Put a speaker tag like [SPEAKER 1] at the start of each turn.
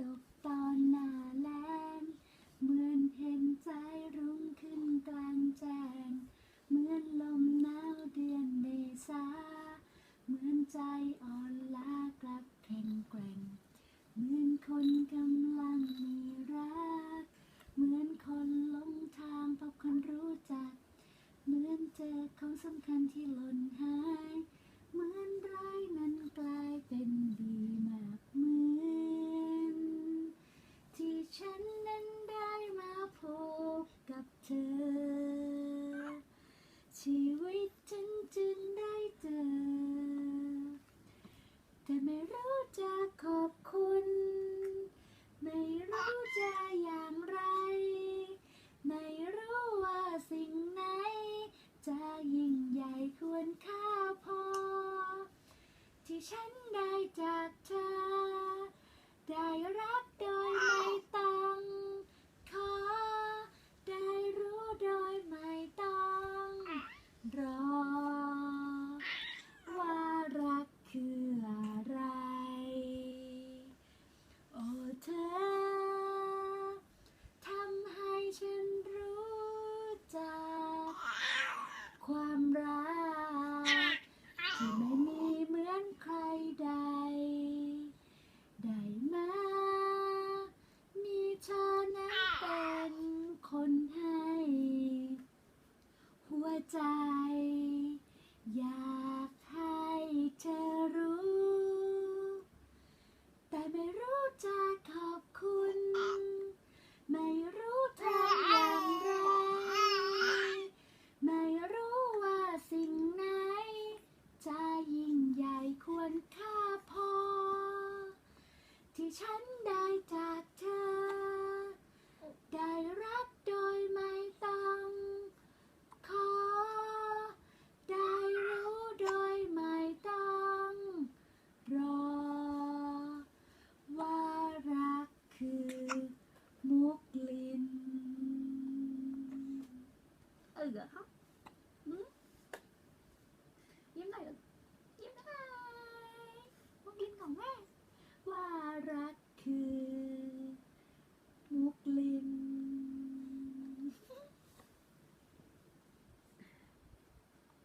[SPEAKER 1] ตกตอนหน้าแลนเหมือนเห็นใจรุ่งขึ้นกลางแจ้ง เหมือนลมหนาวเดือนเมษา เหมือนใจอ่อนล้ากลับแข็งแกร่ง เหมือนคนกำลังมีรัก เหมือนคนหลงทางพบคนรู้จัก เหมือนเจอของสำคัญที่หล่นหาย เหมือนไร้ แต่ไม่รู้จะขอบคุณ ไม่รู้จะอย่างไร ไม่รู้ว่าสิ่งไหน จะยิ่งใหญ่ควรค่าพอ ที่ฉันได้จากเธอ and time. ว่ารักคือ มุกลิ้น